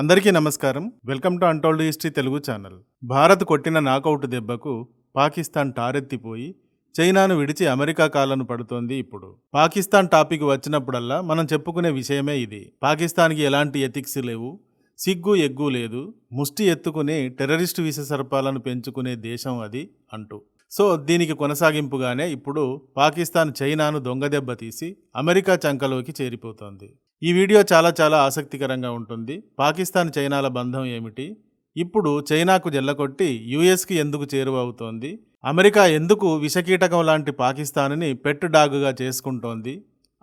అందరికీ నమస్కారం. Welcome to untold history Telugu channel. Bharat కొట్టిన నాకౌట్ దెబ్బకు పాకిస్తాన్ టారెత్తిపోయి చైనాను విడిచి అమెరికా కాలను పడుతోంది ఇప్పుడు. పాకిస్తాన్ టాపిక్ వచ్చినప్పుడల్లా మనం చెప్పుకునే విషయమే ఇది. పాకిస్తాన్కి ఎలాంటి ఎథిక్స్ లేవు సిగ్గు ఎగ్గు లేదు ముష్టి ఎత్తుకుని టెర్రరిస్టు విష సర్పాలను పెంచుకునే దేశం అది అంటూ. సో దీనికి కొనసాగింపుగానే ఇప్పుడు పాకిస్తాన్ చైనాను దొంగదెబ్బ తీసి అమెరికా చంకలోకి చేరిపోతోంది. ఈ వీడియో చాలా చాలా ఆసక్తికరంగా ఉంటుంది. పాకిస్తాన్ చైనాల బంధం ఏమిటి? ఇప్పుడు చైనాకు జల్లకొట్టి యుఎస్కి ఎందుకు చేరువవుతోంది? అమెరికా ఎందుకు విషకీటకం లాంటి పాకిస్తాన్ని పెట్ డాగుగా చేసుకుంటోంది?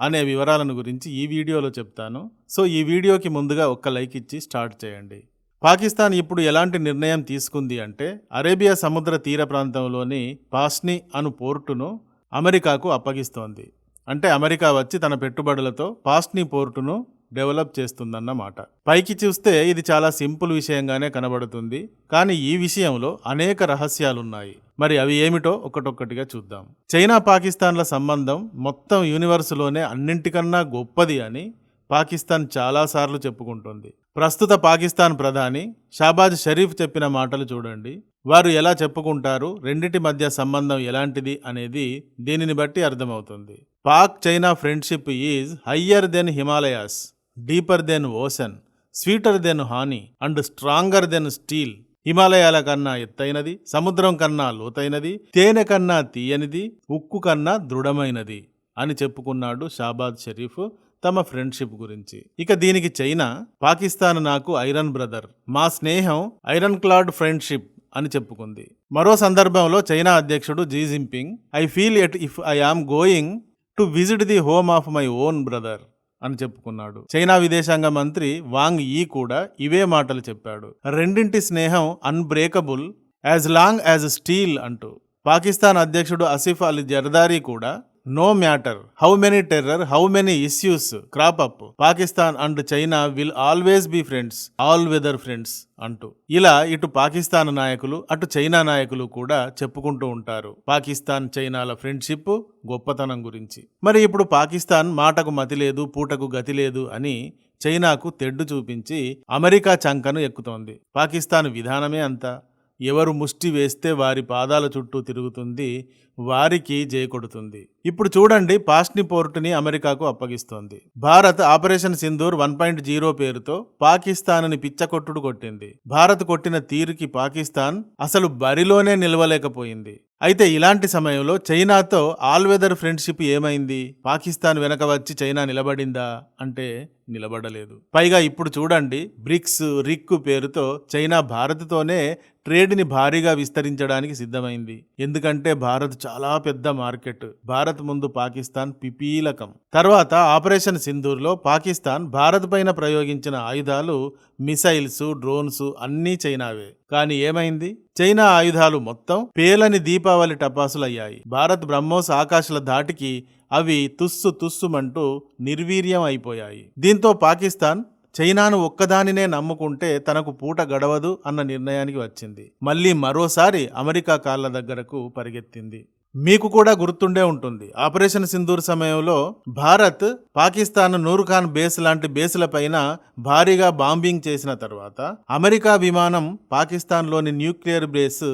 అనే వివరాలను గురించి ఈ వీడియోలో చెప్తాను. సో ఈ వీడియోకి ముందుగా ఒక్క లైక్ ఇచ్చి స్టార్ట్ చేయండి. పాకిస్తాన్ ఇప్పుడు ఎలాంటి నిర్ణయం తీసుకుంది అంటే అరేబియా సముద్ర తీర ప్రాంతంలోని పాస్ని అను పోర్టును అమెరికాకు అప్పగిస్తోంది. అంటే అమెరికా వచ్చి తన పెట్టుబడులతో పాస్ని పోర్టును డెవలప్ చేస్తుందన్నమాట. పైకి చూస్తే ఇది చాలా సింపుల్ విషయంగానే కనబడుతుంది. కానీ ఈ విషయంలో అనేక రహస్యాలున్నాయి. మరి అవి ఏమిటో ఒకటొక్కటిగా చూద్దాం. చైనా పాకిస్తాన్ల సంబంధం మొత్తం యూనివర్సులోనే అన్నింటికన్నా గొప్పది అని పాకిస్తాన్ చాలాసార్లు చెప్పుకుంటుంది. ప్రస్తుత పాకిస్తాన్ ప్రధాని షాబాజ్ షరీఫ్ చెప్పిన మాటలు చూడండి. వారు ఎలా చెప్పుకుంటారు? రెండిటి మధ్య సంబంధం ఎలాంటిది? అనేది దీనిని బట్టి అర్థమవుతుంది. Pak China friendship is higher than Himalayas deeper than ocean sweeter than honey and stronger than steel. హిమాలయాల కన్నా ఎత్తైనది సముద్రం కన్నా లోతైనది తేనె కన్నా తీయనిది ఉక్కు కన్నా దృఢమైనది అని చెప్పుకున్నాడు షాబాద్ షరీఫ్. తమ ఫ్రెండ్షిప్ గురించి. ఇక దీనికి చైనా పాకిస్తాన్ నాకు ఐరన్ బ్రదర్. మా స్నేహం ఐరన్ క్లాడ్ ఫ్రెండ్షిప్ అని చెప్పుకుంది. మరో సందర్భంలో చైనా అధ్యక్షుడు Xi Jinping I feel as if I am going to visit the home of my own brother అని చెప్పుకున్నాడు. చైనా విదేశాంగ మంత్రి వాంగ్ ఈ కూడా ఇవే మాటలు చెప్పాడు. రెండింటి స్నేహం unbreakable as long as steel అంటూ. పాకిస్తాన్ అధ్యక్షుడు అసిఫ్ అలీ జర్దారీ కూడా no matter how many terror how many issues crop up Pakistan and China will always be friends all weather friends అంటూ. ఇలా ఇటు పాకిస్తాన్ నాయకులు అటు చైనా నాయకులు కూడా చెప్పుకుంటూ ఉంటారు. పాకిస్తాన్ చైనాల ఫ్రెండ్షిప్ గొప్పతనం గురించి. మరి ఇప్పుడు పాకిస్తాన్ మాటకు మతి లేదు పూటకు గతి లేదు అని చైనాకు తెడ్డు చూపించి అమెరికా చంకను ఎక్కుతోంది. పాకిస్తాన్ విధానమే అంతా. ఎవరు ముష్టి వేస్తే వారి పాదాల చుట్టూ తిరుగుతుంది వారికి జయకొడుతుంది. ఇప్పుడు చూడండి పాస్ని పోర్టుని అమెరికాకు అప్పగిస్తోంది. Bharat operation Sindoor one point zero పేరుతో పాకిస్తాన్ని పిచ్చకొట్టుడు కొట్టింది. భారత్ కొట్టిన తీరుకి పాకిస్తాన్ అసలు బరిలోనే నిలవలేకపోయింది. అయితే ఇలాంటి సమయంలో చైనాతో ఆల్ వెదర్ ఫ్రెండ్షిప్ ఏమైంది? పాకిస్తాన్ వెనక వచ్చి చైనా నిలబడిందా? అంటే నిలబడలేదు. పైగా ఇప్పుడు చూడండి బ్రిక్స్ రిక్ పేరుతో చైనా భారత్తోనే ట్రేడ్ని భారీగా విస్తరించడానికి సిద్ధమైంది. ఎందుకంటే భారత్ చాలా పెద్ద మార్కెట్. భారత్ ముందు పాకిస్తాన్ పిపీలకం. తర్వాత ఆపరేషన్ సింధూర్లో పాకిస్తాన్ భారత్ పైన ప్రయోగించిన ఆయుధాలు మిసైల్స్ డ్రోన్స్ అన్నీ చైనావే. కానీ ఏమైంది? చైనా ఆయుధాలు మొత్తం పేలని దీపావళి టపాసులయ్యాయి. భారత్ బ్రహ్మోస్ ఆకాశాల ధాటికి అవి తుస్సు తుస్సుమంటూ నిర్వీర్యం అయిపోయాయి. దీంతో పాకిస్తాన్ చైనాను ఒక్కదానినే నమ్ముకుంటే తనకు పూట గడవదు అన్న నిర్ణయానికి వచ్చింది. మళ్ళీ మరోసారి అమెరికా కాళ్ళ దగ్గరకు పరిగెత్తింది. మీకు కూడా గుర్తుండే ఉంటుంది. ఆపరేషన్ సింధూర్ సమయంలో భారత్ పాకిస్తాన్ నూర్ఖాన్ బేస్ లాంటి బేసుల పైన భారీగా బాంబింగ్ చేసిన తర్వాత అమెరికా విమానం పాకిస్తాన్లోని న్యూక్లియర్ బేస్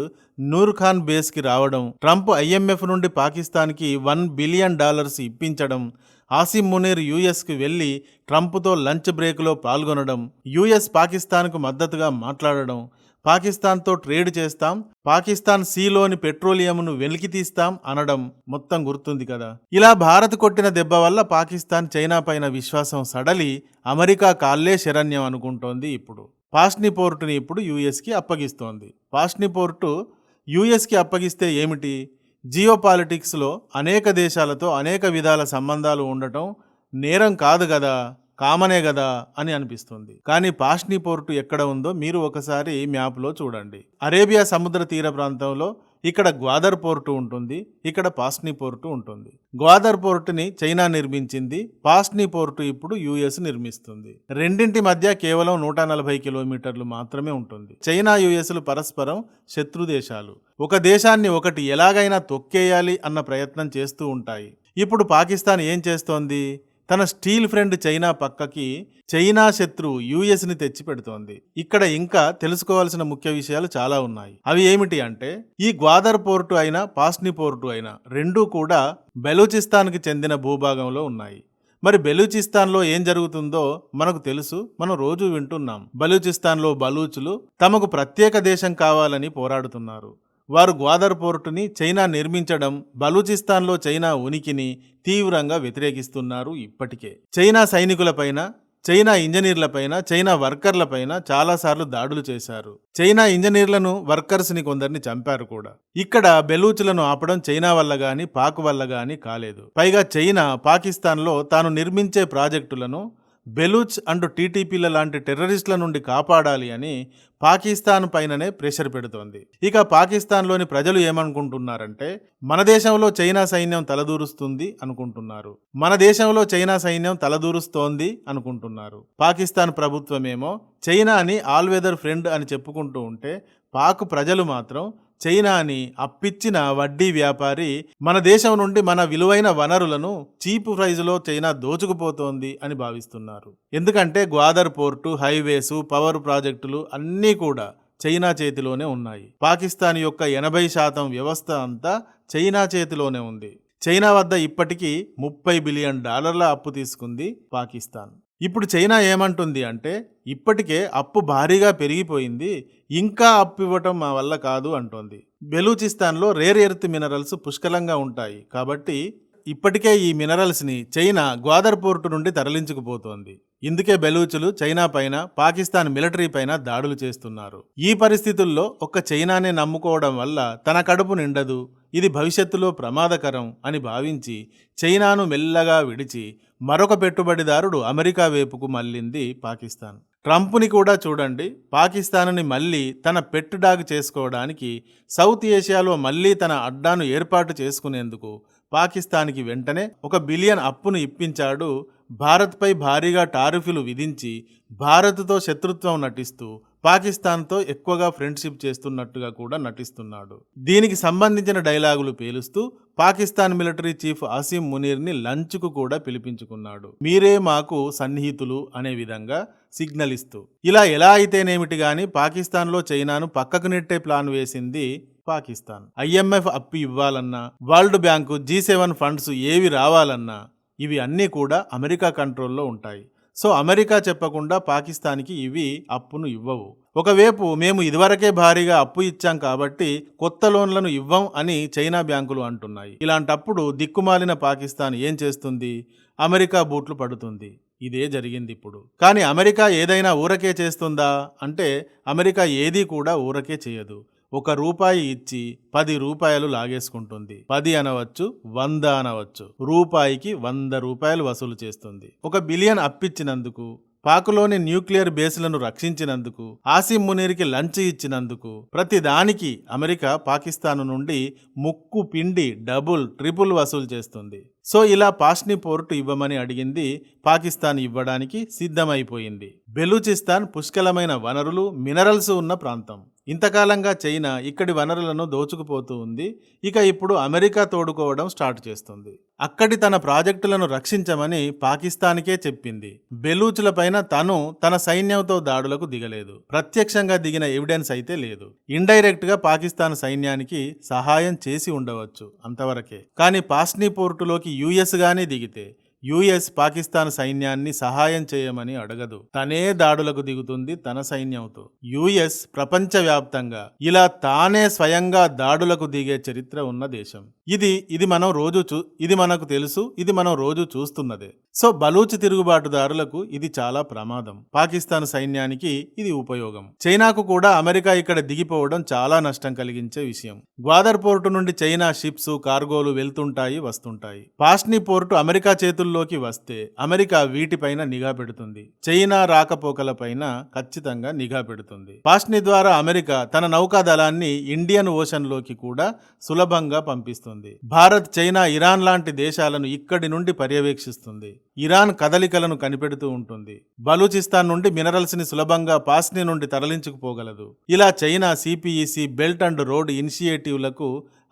నూర్ఖాన్ బేస్కి రావడం ట్రంప్ ఐఎంఎఫ్ నుండి పాకిస్తాన్కి వన్ బిలియన్ డాలర్స్ ఇప్పించడం ఆసిమ్ మునీర్ యుఎస్కి వెళ్ళి ట్రంప్తో లంచ్ బ్రేక్లో పాల్గొనడం యుఎస్ పాకిస్తాన్కు మద్దతుగా మాట్లాడడం పాకిస్తాన్తో ట్రేడ్ చేస్తాం పాకిస్తాన్ సీలోని పెట్రోలియంను వెలికి తీస్తాం అనడం మొత్తం గుర్తుంది కదా. ఇలా భారత్ కొట్టిన దెబ్బ వల్ల పాకిస్తాన్ చైనా పైన విశ్వాసం సడలి అమెరికా కాళ్ళే శరణ్యం అనుకుంటోంది ఇప్పుడు. పాస్ని పోర్టుని ఇప్పుడు యుఎస్కి అప్పగిస్తోంది. పాస్ని పోర్టు యుఎస్కి అప్పగిస్తే ఏమిటి? జియో పాలిటిక్స్లో అనేక దేశాలతో అనేక విధాల సంబంధాలు ఉండటం నేరం కాదు కదా. కామనే కదా అని అనిపిస్తుంది. కానీ పాష్ని పోర్టు ఎక్కడ ఉందో మీరు ఒకసారి మ్యాప్లో చూడండి. అరేబియా సముద్ర తీర ప్రాంతంలో ఇక్కడ గ్వాదర్ పోర్టు ఉంటుంది ఇక్కడ పాస్ని పోర్టు ఉంటుంది. గ్వాదర్ పోర్టుని చైనా నిర్మించింది పాస్ని పోర్టు ఇప్పుడు యుఎస్ నిర్మిస్తుంది. రెండింటి మధ్య కేవలం నూట నలభై కిలోమీటర్లు మాత్రమే ఉంటుంది. చైనా యుఎస్లు పరస్పరం శత్రు దేశాలు. ఒక దేశాన్ని ఒకటి ఎలాగైనా తొక్కేయాలి అన్న ప్రయత్నం చేస్తూ ఉంటాయి. ఇప్పుడు పాకిస్తాన్ ఏం చేస్తోంది? తన స్టీల్ ఫ్రెండ్ చైనా పక్కకి చైనా శత్రువు యుఎస్ని తెచ్చి పెడుతోంది. ఇక్కడ ఇంకా తెలుసుకోవాల్సిన ముఖ్య విషయాలు చాలా ఉన్నాయి. అవి ఏమిటి అంటే ఈ గ్వాదర్ పోర్టు అయినా పాస్ని పోర్టు అయినా రెండూ కూడా బెలూచిస్తాన్కి చెందిన భూభాగంలో ఉన్నాయి. మరి బెలూచిస్తాన్లో ఏం జరుగుతుందో మనకు తెలుసు మనం రోజు వింటున్నాం. బలూచిస్తాన్లో బలూచులు తమకు ప్రత్యేక దేశం కావాలని పోరాడుతున్నారు. వారు గ్వాదర్ పోర్టుని చైనా నిర్మించడం బలూచిస్తాన్లో చైనా ఉనికిని తీవ్రంగా వ్యతిరేకిస్తున్నారు ఇప్పటికే. చైనా సైనికులపైన చైనా ఇంజనీర్లపైన చైనా వర్కర్లపైన చాలాసార్లు దాడులు చేశారు. చైనా ఇంజనీర్లను వర్కర్స్ని కొందరిని చంపారు కూడా. ఇక్కడ బెలూచులను ఆపడం చైనా వల్ల గాని పాక్ వల్ల గాని కాలేదు. పైగా చైనా పాకిస్తాన్లో తాను నిర్మించే ప్రాజెక్టులను బెలూచ్ అండ్ టీటీపీల లాంటి టెర్రరిస్టుల నుండి కాపాడాలి అని పాకిస్తాన్ పైననే ప్రెషర్ పెడుతోంది. ఇక పాకిస్తాన్లోని ప్రజలు ఏమనుకుంటున్నారంటే మన దేశంలో చైనా సైన్యం తలదూరుస్తుంది అనుకుంటున్నారు. మన దేశంలో చైనా సైన్యం తలదూరుస్తోంది అనుకుంటున్నారు. పాకిస్తాన్ ప్రభుత్వమేమో చైనాని ఆల్ వెదర్ ఫ్రెండ్ అని చెప్పుకుంటూ ఉంటే పాక్ ప్రజలు మాత్రం చైనాని అప్పిచ్చిన వడ్డీ వ్యాపారి మన దేశం నుండి మన విలువైన వనరులను చీప్ ప్రైజ్లో చైనా దోచుకుపోతోంది అని భావిస్తున్నారు. ఎందుకంటే గ్వాదర్ పోర్టు హైవేసు పవర్ ప్రాజెక్టులు అన్నీ కూడా చైనా చేతిలోనే ఉన్నాయి. పాకిస్తాన్ యొక్క ఎనభై శాతం వ్యవస్థ అంతా చైనా చేతిలోనే ఉంది. చైనా వద్ద ఇప్పటికీ ముప్పై బిలియన్ డాలర్ల అప్పు తీసుకుంది పాకిస్తాన్. ఇప్పుడు చైనా ఏమంటుంది అంటే ఇప్పటికే అప్పు భారీగా పెరిగిపోయింది ఇంకా అప్పు ఇవ్వటం మా వల్ల కాదు అంటోంది. బెలూచిస్తాన్లో రేర్ ఎర్త్ మినరల్స్ పుష్కలంగా ఉంటాయి. కాబట్టి ఇప్పటికే ఈ మినరల్స్ని చైనా గ్వాదర్ పోర్టు నుండి తరలించుకుపోతోంది. ఇందుకే బెలూచులు చైనా పైన పాకిస్తాన్ మిలిటరీ పైన దాడులు చేస్తున్నారు. ఈ పరిస్థితుల్లో ఒక్క చైనానే నమ్ముకోవడం వల్ల తన కడుపు నిండదు. ఇది భవిష్యత్తులో ప్రమాదకరం అని భావించి చైనాను మెల్లగా విడిచి మరొక పెట్టుబడిదారుడు అమెరికా వైపుకు మళ్ళింది పాకిస్తాన్. ట్రంప్ని కూడా చూడండి. పాకిస్తాన్ని మళ్ళీ తన పెట్ డాగ్ చేసుకోవడానికి సౌత్ ఏషియాలో మళ్ళీ తన అడ్డాను ఏర్పాటు చేసుకునేందుకు పాకిస్తాన్కి వెంటనే ఒక బిలియన్ అప్పును ఇప్పించాడు. భారత్పై భారీగా టారిఫ్లు విధించి భారత్తో శత్రుత్వం నటిస్తూ పాకిస్తాన్తో ఎక్కువగా ఫ్రెండ్షిప్ చేస్తున్నట్టుగా కూడా నటిస్తున్నాడు. దీనికి సంబంధించిన డైలాగులు పేలుస్తూ పాకిస్తాన్ మిలిటరీ చీఫ్ అసీం మునీర్ని లంచ్కు కూడా పిలిపించుకున్నాడు. మీరే మాకు సన్నిహితులు అనే విధంగా సిగ్నల్ ఇస్తూ. ఇలా ఎలా అయితేనేమిటి కానీ పాకిస్తాన్లో చైనాను పక్కకు నెట్టే ప్లాన్ వేసింది పాకిస్తాన్. ఐఎంఎఫ్ అప్పు ఇవ్వాలన్నా world bank G seven funds ఏవి రావాలన్నా ఇవి అన్నీ కూడా అమెరికా కంట్రోల్లో ఉంటాయి. సో అమెరికా చెప్పకుండా పాకిస్తాన్కి ఇవి అప్పును ఇవ్వవు. ఒకవైపు మేము ఇదివరకే భారీగా అప్పు ఇచ్చాం కాబట్టి కొత్త లోన్లను ఇవ్వం అని చైనా బ్యాంకులు అంటున్నాయి. ఇలాంటప్పుడు దిక్కుమాలిన పాకిస్తాన్ ఏం చేస్తుంది? అమెరికా బూట్లు పడుతుంది. ఇదే జరిగింది ఇప్పుడు. కానీ అమెరికా ఏదైనా ఊరకే చేస్తుందా? అంటే అమెరికా ఏదీ కూడా ఊరకే చేయదు. ఒక రూపాయి ఇచ్చి పది రూపాయలు లాగేసుకుంటుంది. పది అనవచ్చు వంద అనవచ్చు. రూపాయికి వంద రూపాయలు వసూలు చేస్తుంది. ఒక బిలియన్ అప్పిచ్చినందుకు పాకులోని న్యూక్లియర్ బేస్లను రక్షించినందుకు ఆసిమ్ మునీర్కి లంచ్ ఇచ్చినందుకు ప్రతిదానికి అమెరికా పాకిస్తాన్ నుండి ముక్కు పిండి డబుల్ ట్రిపుల్ వసూలు చేస్తుంది. సో ఇలా పాష్ని పోర్టు ఇవ్వమని అడిగింది పాకిస్తాన్ ఇవ్వడానికి సిద్ధమైపోయింది. బెలూచిస్తాన్ పుష్కలమైన వనరులు మినరల్స్ ఉన్న ప్రాంతం. ఇంతకాలంగా చైనా ఇక్కడి వనరులను దోచుకుపోతూ ఉంది. ఇక ఇప్పుడు అమెరికా తోడుకోవడం స్టార్ట్ చేస్తుంది. అక్కడి తన ప్రాజెక్టులను రక్షించమని పాకిస్తాన్కే చెప్పింది. బెలూచులపైన తను తన సైన్యంతో దాడులకు దిగలేదు. ప్రత్యక్షంగా దిగిన ఎవిడెన్స్ అయితే లేదు. ఇండైరెక్ట్గా పాకిస్తాన్ సైన్యానికి సహాయం చేసి ఉండవచ్చు అంతవరకే. కానీ పాస్నీ పోర్టులోకి యుఎస్ గానే దిగితే యుఎస్ పాకిస్తాన్ సైన్యాన్ని సహాయం చేయమని అడగదు. తనే దాడులకు దిగుతుంది తన సైన్యంతో. యుఎస్ ప్రపంచవ్యాప్తంగా ఇలా తానే స్వయంగా దాడులకు దిగే చరిత్ర ఉన్న దేశం. ఇది ఇది మనం రోజు చూ ఇది మనకు తెలుసు ఇది మనం రోజు చూస్తున్నదే. సో బలూచ్ తిరుగుబాటుదారులకు ఇది చాలా ప్రమాదం. పాకిస్తాన్ సైన్యానికి ఇది ఉపయోగం. చైనాకు కూడా అమెరికా ఇక్కడ దిగిపోవడం చాలా నష్టం కలిగించే విషయం. గ్వాదర్ పోర్టు నుండి చైనా షిప్స్ కార్గోలు వెళ్తుంటాయి వస్తుంటాయి. పాస్ని పోర్టు అమెరికా చేతులు చేతుల్లోకి వస్తే అమెరికా వీటిపైన నిఘా పెడుతుంది. చైనా రాకపోకలపైన ఖచ్చితంగా నిఘా పెడుతుంది. పాస్ని ద్వారా అమెరికా తన నౌకాదళాన్ని ఇండియన్ ఓషన్లోకి కూడా సులభంగా పంపిస్తుంది. భారత్ చైనా ఇరాన్ లాంటి దేశాలను ఇక్కడి నుండి పర్యవేక్షిస్తుంది. ఇరాన్ కదలికలను కనిపెడుతూ ఉంటుంది. బలూచిస్తాన్ నుండి మినరల్స్ని సులభంగా పాస్ని నుండి తరలించుకుపోగలదు. ఇలా China CPEC belt and road ఇనిషియేటివ్లకు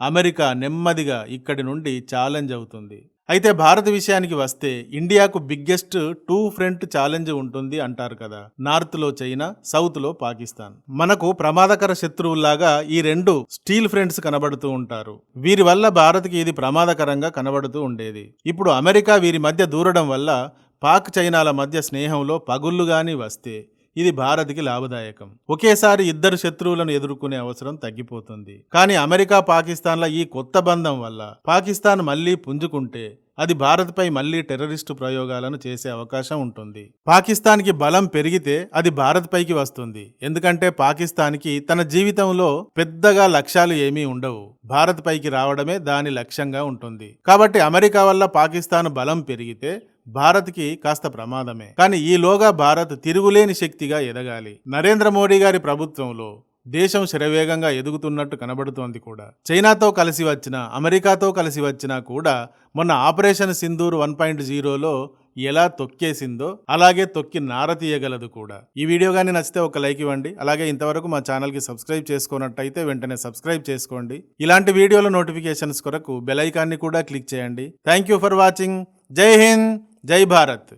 America నెమ్మదిగా ఇక్కడి నుండి ఛాలెంజ్ అవుతుంది. అయితే భారత్ విషయానికి వస్తే ఇండియాకు బిగ్గెస్ట్ టూ ఫ్రంట్ ఛాలెంజ్ ఉంటుంది అంటారు కదా. నార్త్లో చైనా సౌత్లో పాకిస్తాన్. మనకు ప్రమాదకర శత్రువుల్లాగా ఈ రెండు స్టీల్ ఫ్రెండ్స్ కనబడుతూ ఉంటారు. వీరి వల్ల భారత్కి ఇది ప్రమాదకరంగా కనబడుతూ ఉండేది. ఇప్పుడు అమెరికా వీరి మధ్య దూరడం వల్ల పాక్ చైనాల మధ్య స్నేహంలో పగుళ్ళు గాని వస్తే ఇది భారత్కి లాభదాయకం. ఒకేసారి ఇద్దరు శత్రువులను ఎదుర్కొనే అవసరం తగ్గిపోతుంది. కానీ అమెరికా పాకిస్తాన్ల ఈ కొత్త బంధం వల్ల పాకిస్తాన్ మళ్ళీ పుంజుకుంటే అది భారత్పై మళ్ళీ టెర్రరిస్టు ప్రయోగాలను చేసే అవకాశం ఉంటుంది. పాకిస్తాన్కి బలం పెరిగితే అది భారత్పైకి వస్తుంది. ఎందుకంటే పాకిస్తాన్కి తన జీవితంలో పెద్దగా లక్ష్యాలు ఏమీ ఉండవు. భారత్ పైకి రావడమే దాని లక్ష్యంగా ఉంటుంది. కాబట్టి అమెరికా వల్ల పాకిస్తాన్ బలం పెరిగితే భారత్కి కాస్త ప్రమాదమే. కానీ ఈలోగా భారత్ తిరుగులేని శక్తిగా ఎదగాలి. నరేంద్ర మోడీ గారి ప్రభుత్వంలో దేశం శరవేగంగా ఎదుగుతున్నట్టు కనబడుతోంది కూడా. చైనాతో కలిసి వచ్చిన అమెరికాతో కలిసి వచ్చినా కూడా మొన్న ఆపరేషన్ సింధూర్ వన్ పాయింట్ జీరోలో ఎలా తొక్కేసిందో అలాగే తొక్కి నార తీయగలదు కూడా. ఈ వీడియో కానీ నచ్చితే ఒక లైక్ ఇవ్వండి. అలాగే ఇంతవరకు మా ఛానల్కి సబ్స్క్రైబ్ చేసుకున్నట్టయితే వెంటనే సబ్స్క్రైబ్ చేసుకోండి. ఇలాంటి వీడియోల నోటిఫికేషన్స్ కొరకు బెల్ ఐకాన్ని కూడా క్లిక్ చేయండి. Thank you for watching. జై హింద్. జై భారత్